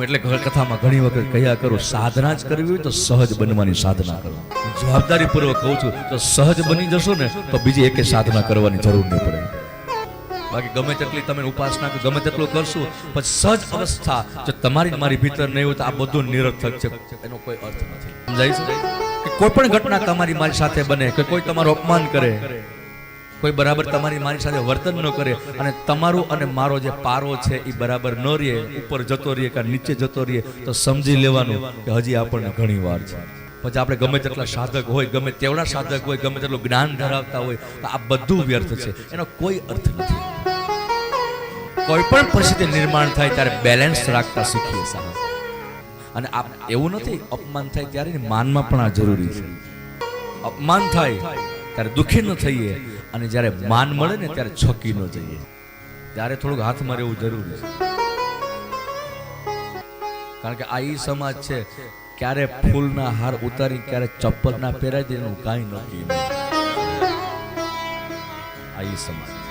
હું એટલે કથામાં ઘણી વખત કહ્યા કરું, સાધના જ કરવી હોય તો સહજ બનવાની સાધના કરો જવાબદારી પૂર્વક કહું છું, તો સહજ બની જશો ને, તો બીજી એકે સાધના કરવાની જરૂર નહીં પડે. બાકી ગમે તેટલી તમે ઉપાસના ગમે તેટલું કરશો, પણ સહજ અવસ્થા, જો તમારી મારી ભીતર નહીં હોય તો આ બધું નિરર્થક છે, એનો કોઈ અર્થ નથી. સમજાય? છે કોઈ પણ ઘટના તમારી મારી સાથે બને, કે કોઈ તમારું અપમાન કરે કોઈ બરાબર તમારી મારી સાથે વર્તન ન કરે અને તમારું અને મારો જે પારો છે એ બરાબર ન રહે, ઉપર જતો રહે કે નીચે જતો રહે તો સમજી લેવાનું કે હજી આપણને ઘણી વાર છે. પછી આપણે ગમે તેટલા સાધક હોય, ગમે તેવડા સાધક હોય, ગમે તેટલું જ્ઞાન ધરાવતા હોય, તો આ બધું વ્યર્થ છે. એનો કોઈ અર્થ નથી. કોઈ પણ પરિસ્થિતિ નિર્માણ થાય ત્યારે બેલેન્સ રાખતા શીખીએ સાહેબ. અને આ એવું નથી, અપમાન થાય ત્યારે માનમાં પણ આ જરૂરી છે. અપમાન થાય ત્યારે દુઃખી ન થઈએ અને જ્યારે માન મળે ને ત્યારે છકી ન જઈએ. ત્યારે થોડુંક હાથમાં રહેવું જરૂરી છે. કારણ કે આ ઈ સમાજ છે, ક્યારે ફૂલના હાર ઉતારી ક્યારે ચપ્પલ ના પહેરાય એનું કાંઈ નહીં. આ ઈ સમાજ